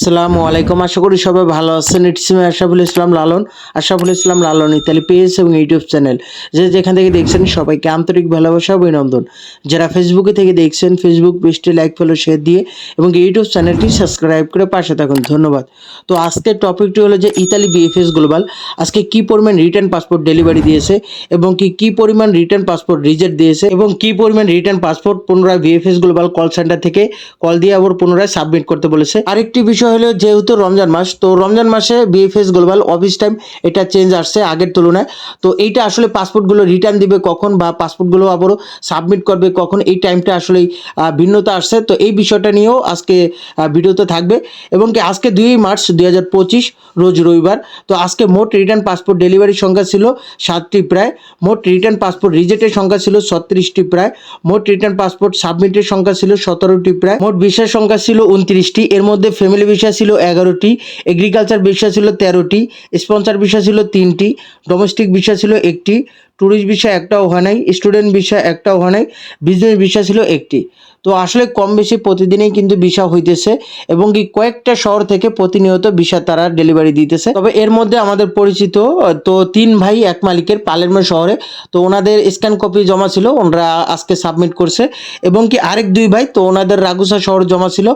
আসসালামু আলাইকুম। আশা করি সবাই ভালো আছেন। It's me Ashraful Islam Lalon. Ashraful Islam Lalon Italy page এবং ইউটিউব চ্যানেল যে যেখান থেকে দেখছেন, সবাইকে আন্তরিক ভালোবাসা, অভিনন্দন। যারা ফেসবুকে থেকে দেখছেন ফেসবুক পেজটি লাইক ফলো শেয়ার দিয়ে এবং ইউটিউব চ্যানেলটি সাবস্ক্রাইব করে পাশে থাকুন। ধন্যবাদ। তো আজকের টপিকটি হলো যে ইতালি বিএফএস গ্লোবাল আজকে কি পরিমাণ রিটার্ন পাসপোর্ট ডেলিভারি দিয়েছে এবং কি কি পরিমাণ রিটার্ন পাসপোর্ট রিজেক্ট দিয়েছে এবং কি পরিমাণ রিটার্ন পাসপোর্ট পুনরায় বিএফএস গ্লোবাল কল সেন্টার থেকে কল দিয়ে আবার পুনরায় সাবমিট করতে বলেছে। আরেকটি বিষয় হলো যেহেতু রমজান মাস, তো রমজান মাসে বিএফএস গ্লোবাল অফিস টাইম এটা চেঞ্জ আসছে আগের তুলনায়। তো এইটা আসলে পাসপোর্টগুলো রিটার্ন দিবে কখন বা পাসপোর্টগুলো আবারও সাবমিট করবে কখন, এই টাইমটা আসলে ভিন্নতা আসছে। তো এই বিষয়টা নিয়েও আজকে ভিডিওতে থাকবে। এবং কি আজকে দুই মার্চ দুই হাজার পঁচিশ, রোজ রবিবার, তো আজকে মোট রিটার্ন পাসপোর্ট ডেলিভারির সংখ্যা ছিল সাতটি প্রায়। মোট রিটার্ন পাসপোর্ট রিজেক্টের সংখ্যা ছিল ছত্রিশটি প্রায়। মোট রিটার্ন পাসপোর্ট সাবমিটের সংখ্যা ছিল সতেরোটি প্রায়। মোট বিষয়ের সংখ্যা ছিল উনত্রিশটি। এর মধ্যে ফ্যামিলি ভিসা ছিল এগারোটি এগ্রিকালচার ভিসা ছিল তেরোটি স্পন্সার ভিসা ছিল তিনটি ডোমেস্টিক ভিসা ছিল একটি ট্যুরিস্ট ভিসা একটাও হয় নাই স্টুডেন্ট ভিসা একটাও হয় নাই বিজনেস ভিসা ছিল একটি। তো আসলে কম বেশি প্রতিদিনই কিন্তু ভিসা হইতেছে এবং কি কয়েকটা শহর থেকে প্রতিনিয়ত ভিসা তারা ডেলিভারি দিতেছে। তবে এর মধ্যে আমাদের পরিচিত, তো তিন ভাই, এক মালিকের পালেরমো শহরে। তো ওনাদের স্ক্যান কপি জমা ছিল, ওনারা আজকে সাবমিট করছে। এবং কি আরেক দুই ভাই, তো ওনাদের রাগুসা শহর জমা ছিল।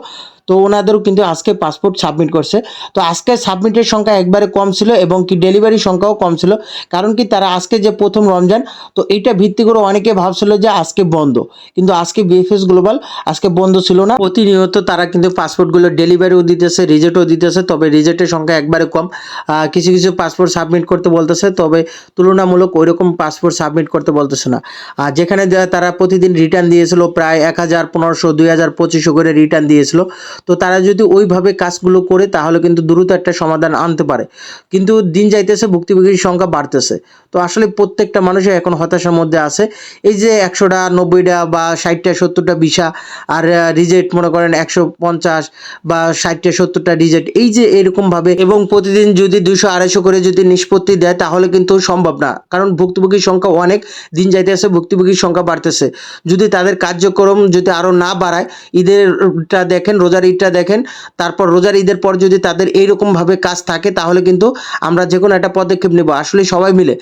তো ওনাদেরও কিন্তু আজকে পাসপোর্ট সাবমিট করছে। তো আজকে সাবমিটের সংখ্যা একবারে কম ছিল এবং কি ডেলিভারি সংখ্যাও কম ছিল। কারণ কি তারা আজকে যে প্রথম রমজান, তো এইটা ভিত্তি করে অনেকে ভাবছিল যে আজকে বন্ধ। কিন্তু আজকে বিএফএস গ্লোবাল আজকে বন্ধ ছিল না। প্রতিনিয়ত তারা কিন্তু পাসপোর্টগুলো ডেলিভারিও দিতেছে, রিজেক্টও দিতেছে, তবে রিজেক্টের সংখ্যা একবারে কম। কিছু কিছু পাসপোর্ট সাবমিট করতে বলতেছে, তবে তুলনামূলক ওই রকম পাসপোর্ট সাবমিট করতে বলতেছে না। আর যেখানে তারা প্রতিদিন রিটার্ন দিয়েছিল, প্রায় এক হাজার পনেরোশো, দুই হাজার পঁচিশশো করে রিটার্ন দিয়েছিল। তো তারা যদি ওইভাবে কাজগুলো করে, তাহলে কিন্তু দ্রুত একটা সমাধান আনতে পারে। কিন্তু দিন যাইতেছে, ভুক্তিভোগীর সংখ্যা বাড়তেছে। তো আসলে প্রত্যেকটা মানুষই এখন হতাশার মধ্যে আছে। এই যে একশোটা, নব্বইটা বা ষাটটা, সত্তরটা ভিসা আর রিজেক্ট মনে করেন একশো পঞ্চাশ বা ষাটটা, সত্তরটা রিজেক্ট এই যে এরকমভাবে এবং প্রতিদিন যদি দুশো, আড়াইশো করে যদি নিষ্পত্তি দেয়, তাহলে কিন্তু সম্ভব না। কারণ ভুক্তভোগীর সংখ্যা অনেক, দিন যাইতেছে ভুক্তভোগীর সংখ্যা বাড়তেছে। যদি তাদের কার্যক্রম যদি আরও না বাড়ায়, ঈদেরটা দেখেন, রোজার ঈদটা দেখেন, তারপর রোজার ঈদের পর যদি তাদের এইরকমভাবে কাজ থাকে, তাহলে কিন্তু আমরা যে কোনো একটা পদক্ষেপ নেব। আসলে সবাই মিলে।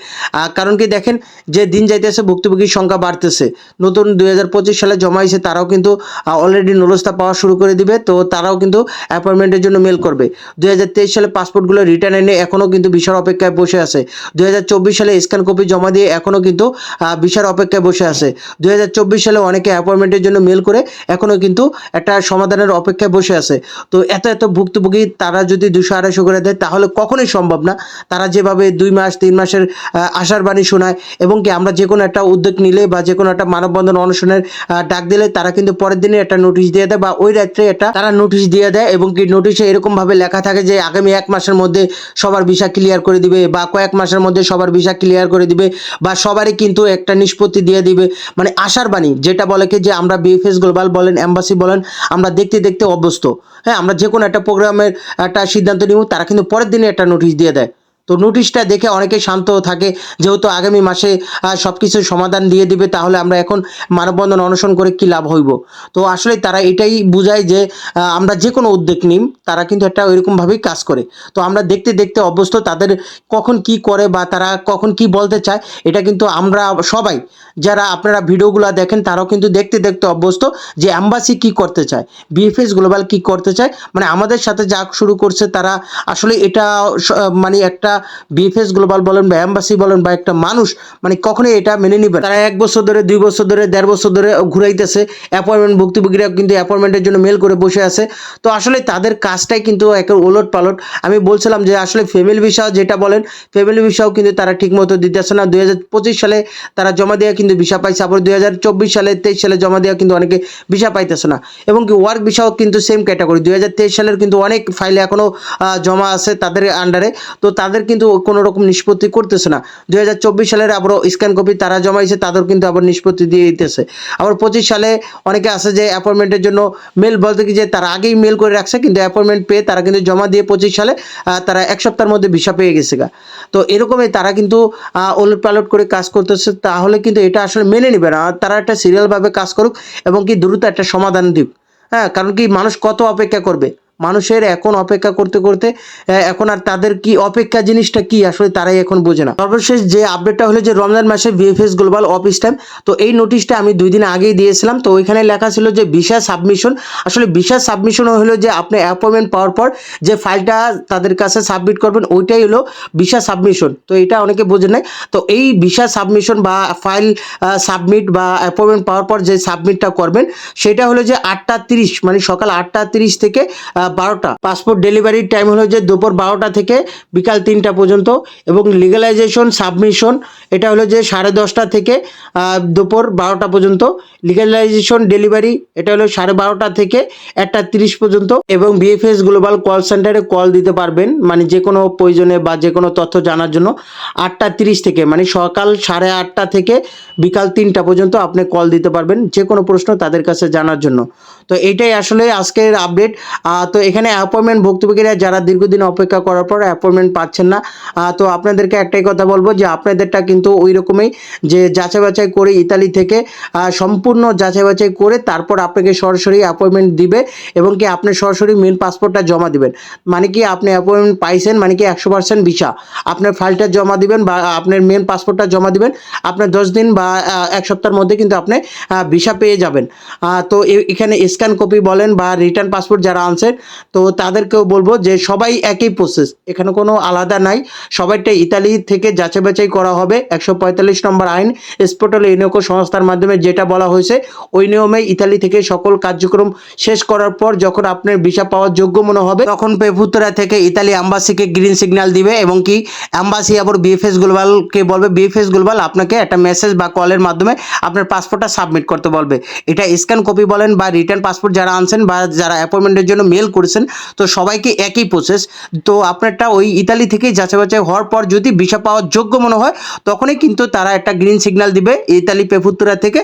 কারণ কি দেখেন, যে দিন যাইতেছে ভুক্তভোগীর সংখ্যা বাড়তেছে। নতুন দুই হাজার পঁচিশ সালে জমাইছে তারাও কিন্তু অলরেডি নলস্তা পাওয়া শুরু করে দিবে। তো তারাও কিন্তু অ্যাপয়েন্টমেন্টের জন্য মেল করবে। দুই হাজার তেইশ সালে পাসপোর্টগুলো রিটার্ন এনে এখনও কিন্তু ভিসার অপেক্ষায় বসে আছে। দুই হাজার চব্বিশ সালে স্ক্যান কপি জমা দিয়ে এখনও কিন্তু ভিসার অপেক্ষায় বসে আছে। দুই হাজার চব্বিশ সালে অনেকে অ্যাপয়েন্টমেন্টের জন্য মেল করে এখনও কিন্তু একটা সমাধানের অপেক্ষায় বসে আছে। তো এত এত ভুক্তভোগী তারা যদি দুশো আড়াইশো করে দেয় তাহলে কখনোই সম্ভব না। তারা যেভাবে দুই মাস তিন মাসের আশার বাণী শোনায় এবং কি আমরা যে কোনো একটা উদ্যোগ নিলে বা যে কোনো একটা মানববন্ধন অনুষ্ঠানের আহ, ডাক দিলে তারা পরের দিনে একটা নোটিশ দিয়ে দেয় বা ওই রাত্রে একটা তারা নোটিশ দিয়ে দেয় এবং কি নোটিশে এরকম ভাবে লেখা থাকে যে আগামী এক মাসের মধ্যে সবার ভিসা ক্লিয়ার করে দিবে বা কয়েক মাসের মধ্যে সবার ভিসা ক্লিয়ার করে দিবে বা সবারই কিন্তু একটা নিষ্পত্তি দিয়ে দিবে। মানে আশার বাণী যেটা বলে কি যে আমরা বিএফএস গ্লোবাল বলেন এম্বাসি বলেন, আমরা দেখতে দেখতে অভ্যস্ত। হ্যাঁ আমরা যে কোনো একটা প্রোগ্রামের একটা সিদ্ধান্ত নিব, তারা কিন্তু পরের দিনে একটা নোটিশ দিয়ে দেয়। তো নোটিশটা দেখে অনেকে শান্ত থাকে, যেহেতু আগামী মাসে সব কিছু সমাধান দিয়ে দিবে, তাহলে আমরা এখন মানববন্ধন অনশন করে কি লাভ হইব? তো আসলে তারা এটাই বুঝায় যে আমরা যে কোনো উদ্যোগ নিম, তারা কিন্তু একটা ওইরকমভাবেই কাজ করে। তো আমরা দেখতে দেখতে অভ্যস্ত, তাদের কখন কি করে বা তারা কখন কি বলতে চায়, এটা কিন্তু আমরা সবাই, যারা আপনারা ভিডিওগুলো দেখেন, তারাও কিন্তু দেখতে দেখতে অভ্যস্ত যে অ্যাম্বাসি কি করতে চায় বিএফএস গ্লোবাল কি করতে চায়। মানে আমাদের সাথে যা শুরু করছে তারা, আসলে এটা মানে একটা বিএফএস গ্লোবাল বলেন বা অ্যাম্বাসি বলেন বা একটা মানুষ মানে কখনোই এটা মেনে নিবে তারা এক বছর ধরে, দুই বছর ধরে, দেড় বছর ধরে ঘুরাইতেছে। অ্যাপয়েন্টমেন্ট ভুক্তভোগীরা কিন্তু অ্যাপয়েন্টমেন্টের জন্য মেল করে বসে আছে। তো আসলে তাদের কাজটাই কিন্তু এক ওলট পালট আমি বলছিলাম যে আসলে ফ্যামিলি ভিসা যেটা বলেন ফ্যামিলি ভিসাও কিন্তু তারা ঠিকমতো দিতেছে না। দুই হাজার পঁচিশ সালে তারা জমা দেওয়া কিন্তু ভিসা পাইছে। আবার দুই হাজার চব্বিশ সালে, তেইশ সালে জমা দেওয়া কিন্তু অনেকে ভিসা পাইতেছে না। এবং কি ওয়ার্ক ভিসাও কিন্তু সেম ক্যাটাগরি দুই হাজার তেইশ সালের কিন্তু অনেক ফাইলে এখনও জমা আছে তাদের আন্ডারে তো তাদের কিন্তু কোনো রকম নিষ্পত্তি করতেছে না। দুই হাজার চব্বিশ সালের আবারও স্ক্যান কপি তারা জমাইছে তাদের কিন্তু আবার নিষ্পত্তি দিয়ে দিতেছে। আবার পঁচিশ সালে অনেকে আছে যে অ্যাপয়েন্টমেন্টের জন্য মেল বলতে কি যে তারা আগেই মেল করে রাখছে, কিন্তু অ্যাপয়েন্টমেন্ট পেয়ে তারা কিন্তু জমা দিয়ে পঁচিশ সালে তারা এক সপ্তাহের মধ্যে ভিসা পেয়ে গেছে গা। তো এরকমই তারা কিন্তু ওলট পালট করে কাজ করতেছে, তাহলে কিন্তু এটা আসলে মেনে নেবে না। তারা একটা সিরিয়ালভাবে কাজ করুক এবং কি দ্রুত একটা সমাধান দিক। হ্যাঁ কারণ কি মানুষ কত অপেক্ষা করবে? মানুষের এখন অপেক্ষা করতে করতে এখন আর তাদের কি অপেক্ষা জিনিসটা কি? আসলে তারাই এখন বোঝে না। সর্বশেষ যে আপডেটটা হলো যে রমজান মাসে বিএফএস গ্লোবাল অফিস টাইম তো এই নোটিশটা আমি দুই দিন আগেই দিয়েছিলাম। তো ওইখানে লেখা ছিল যে ভিসা সাবমিশন আসলে ভিসা সাবমিশন হলো যে আপনি অ্যাপয়েন্টমেন্ট পাওয়ার পর যে ফাইলটা তাদের কাছে সাবমিট করবেন, ওইটাই হলো ভিসা সাবমিশন তো এটা অনেকে বোঝে নাই। তো এই ভিসা সাবমিশন বা ফাইল সাবমিট বা অ্যাপয়েন্টমেন্ট পাওয়ার পর যে সাবমিটটা করবেন, সেটা হলো যে আটটা তিরিশ মানে সকাল আটটা তিরিশ থেকে বারোটা। পাসপোর্ট ডেলিভারির টাইম হলো যে দুপুর বারোটা থেকে বিকাল তিনটা পর্যন্ত এবং লিগালাইজেশন সাবমিশন এটা হলো যে সাড়ে দশটা থেকে দুপুর বারোটা পর্যন্ত। লিগালাইজেশন ডেলিভারি এটা হলো সাড়ে বারোটা থেকে একটা তিরিশ পর্যন্ত এবং বিএফএস গ্লোবাল কল সেন্টারে কল দিতে পারবেন মানে যে কোনো প্রয়োজনে বা যে কোনো তথ্য জানার জন্য। আটটা তিরিশ থেকে মানে সকাল সাড়ে আটটা থেকে বিকাল তিনটা পর্যন্ত আপনি কল দিতে পারবেন, যে কোনো প্রশ্ন তাদের কাছে জানার জন্য। তো এটাই আসলে আজকের আপডেট তো এখানে অ্যাপয়েন্টমেন্ট ভুক্তভোগীরা যারা দীর্ঘদিন অপেক্ষা করার পর অ্যাপয়েন্টমেন্ট পাচ্ছেন না তো আপনাদেরকে একটাই কথা বলব যে আপনাদেরটা কিন্তু ওই রকমই যে যাচাই বাছাই করে ইতালি থেকে সম্পূর্ণ যাচাই বাছাই করে তারপর আপনাকে সরাসরি অ্যাপয়েন্টমেন্ট দিবে এবং কি আপনি সরাসরি মেন পাসপোর্টটা জমা দিবেন। মানে কি আপনি অ্যাপয়েন্টমেন্ট পাইছেন মানে কি একশো পার্সেন্ট ভিসা আপনার ফাইলটা জমা দিবেন বা আপনার মেন পাসপোর্টটা জমা দিবেন, আপনার দশ দিন বা এক সপ্তাহের মধ্যে কিন্তু আপনি ভিসা পেয়ে যাবেন। তো এখানে স্ক্যান কপি বলেন বা রিটার্ন পাসপোর্ট যারা আনছেন, তো তাদেরকেও বলব যে সবাই একই প্রসেস এখানে কোনো আলাদা নাই। সবাইটা ইতালি থেকে যাচাই বাছাই করা হবে। একশো পঁয়তাল্লিশ নম্বর আইন স্পোর্টাল ইউনিকো সংস্থার মাধ্যমে যেটা বলা হয়েছে, ওই নিয়মে ইতালি থেকে সকল কার্যক্রম শেষ করার পর যখন আপনার ভিসা পাওয়ার যোগ্য মনে হবে, তখন পেপুতরা থেকে ইতালি অ্যাম্বাসিকে গ্রিন সিগন্যাল দিবে এবং কি অ্যাম্বাসি আবার বিএফএস গ্লোবালকে বলবে, বিএফএস গ্লোবাল আপনাকে একটা মেসেজ বা কলের মাধ্যমে আপনার পাসপোর্টটা সাবমিট করতে বলবে। এটা স্ক্যান কপি বলেন বা রিটার্ন পাসপোর্ট যারা আনছেন বা যারা অ্যাপয়েন্টমেন্টের জন্য মেল করেছেন, তো সবাইকে একই প্রসেস তো আপনারটা ওই ইতালি থেকেই যাচাই বাছাই হওয়ার পর যদি ভিসা পাওয়ার যোগ্য মনে হয়, তখনই কিন্তু তারা একটা গ্রিন সিগন্যাল দিবে ইতালি পেফুত্তুরা থেকে,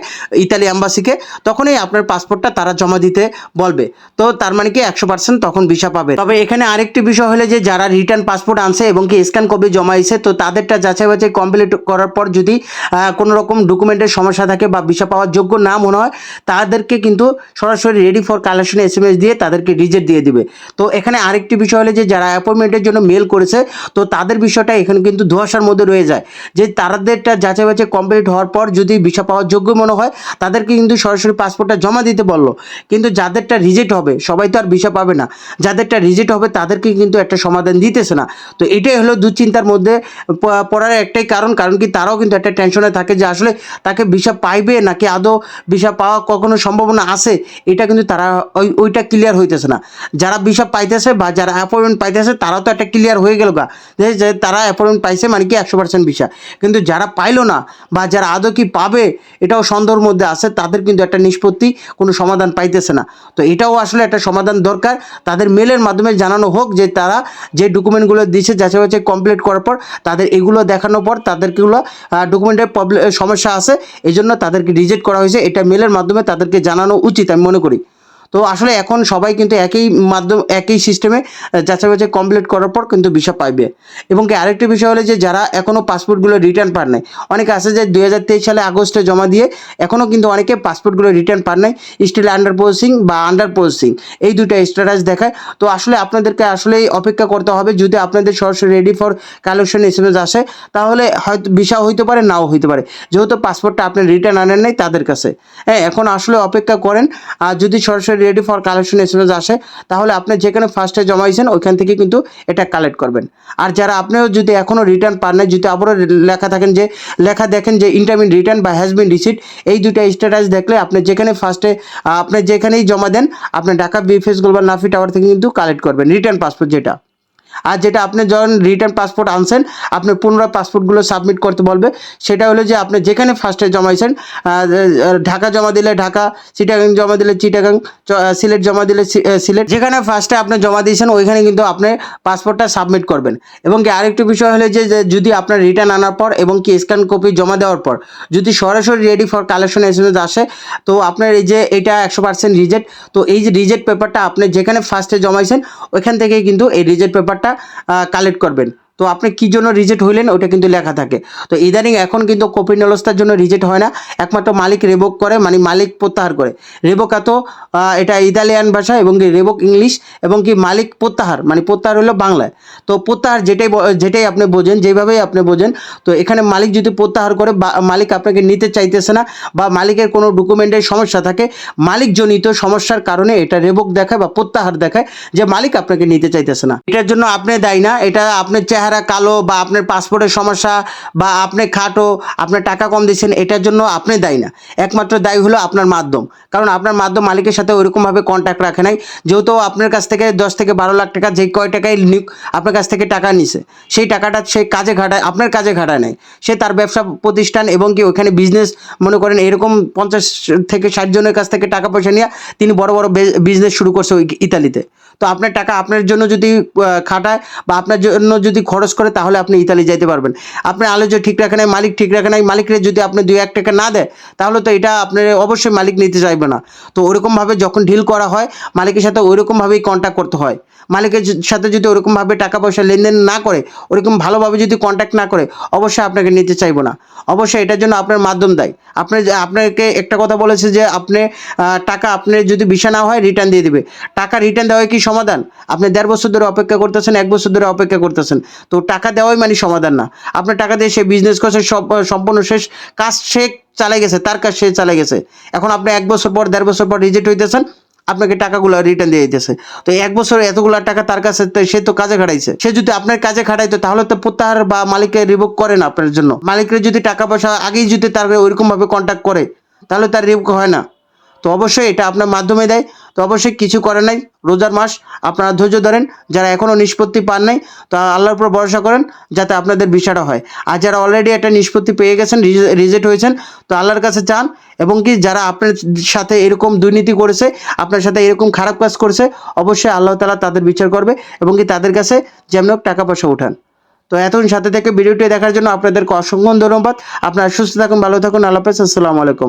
ইতালি অ্যাম্বাসিকে তখনই আপনার পাসপোর্টটা তারা জমা দিতে বলবে। তো তার মানে কি একশো পার্সেন্ট তখন ভিসা পাবে। তবে এখানে আরেকটি বিষয় হলে যে, যারা রিটার্ন পাসপোর্ট আনছে এবং কি স্ক্যান কপি জমাইছে, তো তাদেরটা যাচাই বাছাই কমপ্লিট করার পর যদি কোনো রকম ডকুমেন্টের সমস্যা থাকে বা ভিসা পাওয়ার যোগ্য না মনে হয়, তাদেরকে কিন্তু সরাসরি রেডি ফর কালেকশন এস দিয়ে তাদেরকে রিজেক্ট দিয়ে দিবে। তো এখানে আরেকটি বিষয় হলো যে, যারা অ্যাপয়েন্টমেন্টের জন্য মেল করেছে, তো তাদের বিষয়টা এখানে কিন্তু ধোয়াশার মধ্যে রয়ে যায়। যে তাদেরটা যাচাই বাছাই কমপ্লিট হওয়ার পর যদি ভিসা পাওয়ার যোগ্য মনে হয়, তাদেরকে কিন্তু সরাসরি পাসপোর্টটা জমা দিতে বলল। কিন্তু যাদেরটা রিজেক্ট হবে, সবাই তো আর ভিসা পাবে না। যাদেরটা রিজেক্ট হবে, তাদেরকে কিন্তু একটা সমাধান দিতেছে না। তো এটাই হলো দুশ্চিন্তার মধ্যে পড়ার একটাই কারণ। কারণ কি, তারাও কিন্তু একটা টেনশনে থাকে যে, আসলে তাকে ভিসা পাইবে নাকি আদৌ ভিসা পাওয়া কখনো সম্ভাবনা আছে? এটা কিন্তু তারা ওই, ওইটা ক্লিয়ার হইতেছে না। যারা ভিসা পাইতেছে বা যারা অ্যাপয়েন্টমেন্ট পাইতেছে তারাও তো একটা ক্লিয়ার হয়ে গেল গা। যে তারা অ্যাপয়েন্টমেন্ট পাইছে মানে কি একশো পার্সেন্ট ভিসা কিন্তু যারা পাইলো না বা যারা আদৌ কি পাবে, এটাও সন্দেহের মধ্যে আছে, তাদের কিন্তু একটা নিষ্পত্তি, কোনো সমাধান পাইতেছে না। তো এটাও আসলে একটা সমাধান দরকার। তাদের মেলের মাধ্যমে জানানো হোক যে তারা যে ডকুমেন্টগুলো দিয়েছে যাচাই বাছাই কমপ্লিট করার পর তাদের এগুলো দেখানোর পর তাদেরকেগুলো ডকুমেন্টের প্রবলেম সমস্যা আছে এই জন্য তাদেরকে রিজেক্ট করা হয়েছে। এটা মেলের মাধ্যমে তাদেরকে জানানো উচিত, আমি মনে করি। করি তো আসলে এখন সবাই কিন্তু একই মাধ্যম, একই সিস্টেমে যাচাই বাছাই কমপ্লিট করার পর কিন্তু ভিসা পাইবে। এবং কি আরেকটি বিষয় হলো যে, যারা এখনও পাসপোর্টগুলো রিটার্ন পান নাই, অনেকে আছে যে দুই হাজার তেইশ সালে আগস্টে জমা দিয়ে এখনও কিন্তু অনেকে পাসপোর্টগুলো রিটার্ন পান নাই স্টিল আন্ডার প্রসেসিং বা আন্ডার প্রসেসিং এই দুটো স্ট্যাটাস দেখায়। তো আসলে আপনাদেরকে আসলেই অপেক্ষা করতে হবে, যদি আপনাদের সরাসরি ready for collection S M S আসে, তাহলে হয়তো ভিসা হইতে পারে, নাও হইতে পারে। যেহেতু পাসপোর্টটা আপনি রিটার্ন আনেন নাই তাদের কাছে। হ্যাঁ এখন আসলে অপেক্ষা করেন, আর যদি সরাসরি ready for collection S M S আসে, তাহলে আপনি যেখানে ফার্স্টে জমাইছেন, ওইখান থেকে কিন্তু এটা কালেক্ট করবেন। আর যারা আপনিও যদি এখনও রিটার্ন পান না যদি আবারও লেখা থাকেন যে, লেখা দেখেন যে ইন্টারমিন রিটার্ন বা হ্যাজ বিন রিসিট এই দুটা স্ট্যাটাস দেখলে আপনি যেখানে ফার্স্টে আপনি যেখানেই জমা দেন, আপনি Dhaka VFS global Nafi tower থেকে কিন্তু কালেক্ট করবেন রিটার্ন পাসপোর্ট যেটা। আর যেটা আপনি যখন রিটার্ন পাসপোর্ট আনছেন, আপনি পুনরায় পাসপোর্টগুলো সাবমিট করতে বলবে। সেটা হলো যে আপনি যেখানে ফার্স্টে জমাইছেন ঢাকা জমা দিলে ঢাকা চিটাগাং জমা দিলে চিটাগাং সিলেট জমা দিলে সিলেট যেখানে ফার্স্টে আপনি জমা দিয়েছেন, ওইখানে কিন্তু আপনি পাসপোর্টটা সাবমিট করবেন। এবং কি আরেকটি বিষয় হলো যে যদি আপনার রিটার্ন আনার পর এবং কি স্ক্যান কপি জমা দেওয়ার পর, যদি সরাসরি রেডি ফর কালেকশন এস আসে, তো আপনার এই যে এটা একশো পার্সেন্ট রিজেক্ট তো এই যে রিজেক্ট পেপারটা আপনি যেখানে ফার্স্টে জমাইছেন, ওইখান থেকেই কিন্তু এই রিজেক্ট পেপারটা কালেক্ট করবেন। তো আপনি কি জন্য রিজেক্ট হইলেন ওটা কিন্তু লেখা থাকে। তো ইদানিং এখন কিন্তু কপি নলস্তার জন্য রিজেক্ট হয় না, একমাত্র মালিক রেবক করে মানে মালিক প্রত্যাহার করে। রেবক এত এটা ইতালিয়ান ভাষা এবং কি রেবক ইংলিশ এবং কি মালিক প্রত্যাহার মানে প্রত্যাহার হলো বাংলায়। তো প্রত্যাহার যেটাই যেটাই আপনি বোঝেন, যেভাবেই আপনি বোঝেন, তো এখানে মালিক যদি প্রত্যাহার করে, বা, মালিক আপনাকে নিতে চাইতেছে না বা মালিকের কোনো ডকুমেন্টের সমস্যা থাকে, মালিকজনিত সমস্যার কারণে এটা রেবক দেখায় বা প্রত্যাহার দেখায় যে মালিক আপনাকে নিতে চাইতেছে না। এটার জন্য আপনি দায়ী না, এটা আপনার চেহারা কালো বা আপনার পাসপোর্টের সমস্যা বা আপনি খাটো, আপনার টাকা কম দিচ্ছেন, এটার জন্য আপনি দায়ী না। একমাত্র দায়ী হলো আপনার মাধ্যম। কারণ আপনার মাধ্যম মালিকের সাথে ওইরকমভাবে কন্ট্যাক্ট রাখে নাই। যেহেতু আপনার কাছ থেকে দশ থেকে বারো লাখ টাকা যে কয় টাকায় আপনার কাছ থেকে টাকা নিছে। সেই টাকাটা সে কাজে ঘাটায়, আপনার কাজে ঘাটায় নাই সে তার ব্যবসা প্রতিষ্ঠান এবং কি ওখানে বিজনেস মনে করেন এরকম পঞ্চাশ থেকে ষাট জনের কাছ থেকে টাকা পয়সা নিয়ে তিনি বড় বড় বিজনেস শুরু করছে ওই ইতালিতে। তো আপনার টাকা আপনার জন্য যদি খাটায় বা আপনার জন্য যদি খরচ করে তাহলে আপনি ইতালি যাইতে পারবেন। আপনি আলোচ্য ঠিক রাখে নাই, মালিক ঠিক রাখে নাই, মালিকরে যদি আপনি দুই এক টাকা না দেয়, তাহলে তো এটা আপনার অবশ্যই মালিক নিতে চাইবে না। তো ওরকমভাবে যখন ঢিল করা হয়, মালিকের সাথে ওইরকমভাবেই কন্ট্যাক্ট করতে হয়। মালিকের সাথে যদি ওরকমভাবে টাকা পয়সা লেনদেন না করে, ওরকম ভালোভাবে যদি কন্ট্যাক্ট না করে, অবশ্যই আপনাকে নিতে চাইব না। অবশ্যই এটার জন্য আপনার মাধ্যম দেয়। আপনার আপনাকে একটা কথা বলেছে যে আপনি টাকা আপনার যদি বিষা না হয় রিটার্ন দিয়ে দেবে। টাকা রিটার্ন দেওয়াই কি সমাধান? আপনি দেড় বছর ধরে অপেক্ষা করতেছেন, এক বছর ধরে অপেক্ষা করতেছেন। তো টাকা দেওয়াই মানে সমাধান না। আপনার টাকা দিয়ে সে বিজনেস করছে, সব সম্পূর্ণ শেষ কাজ সে চালাই গেছে, তার কাজ সে চালাই গেছে। এখন আপনি এক বছর পর, দেড় বছর পর রিজেক্ট হইতেছেন আপনাকে টাকাগুলো রিটার্ন দিয়ে দিতেছে। তো এক বছর এতগুলো টাকা তার কাছে সে তো কাজে খাটাইছে। সে যদি আপনার কাজে খাটাইতো, তাহলে তো প্রত্যাহার বা মালিককে রিভোক করে না আপনার জন্য। মালিকের যদি টাকা পয়সা আগেই যদি তার ওইরকম ভাবে কন্ট্যাক্ট করে, তাহলে তার রিভোক হয় না। তো অবশ্যই এটা আপনার মাধ্যমে দেয়। তো অবশ্যই কিছু করে নাই। রোজার মাস আপনারা ধৈর্য ধরেন, যারা এখনও নিষ্পত্তি পান নাই, তো আল্লাহর উপর ভরসা করেন যাতে আপনাদের বিষয়টা হয়। আর যারা অলরেডি একটা নিষ্পত্তি পেয়ে গেছেন রিজেক্ট হয়েছেন, তো আল্লাহর কাছে চান, এবং কি যারা আপনার সাথে এরকম দুর্নীতি করেছে, আপনার সাথে এরকম খারাপ কাজ করেছে, অবশ্যই আল্লাহ তালা তাদের বিচার করবে, এবং কি তাদের কাছে যেমন টাকা পয়সা উঠান। তো এতক্ষণ সাথে থেকে ভিডিওটি দেখার জন্য আপনাদেরকে অসংখ্য ধন্যবাদ। আপনারা সুস্থ থাকুন, ভালো থাকুন, আল্লাহ আসসালামু আলাইকুম।